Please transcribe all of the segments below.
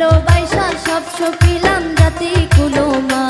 ভালোবাসা সব সপিলাম জাতি কুলো মা।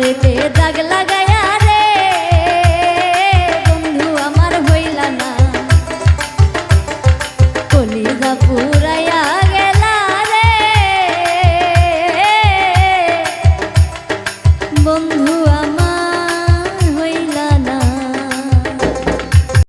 শরীরে দাগ লাগায়া রে। বন্ধু আমার হইলা না। কলিজা পুরাই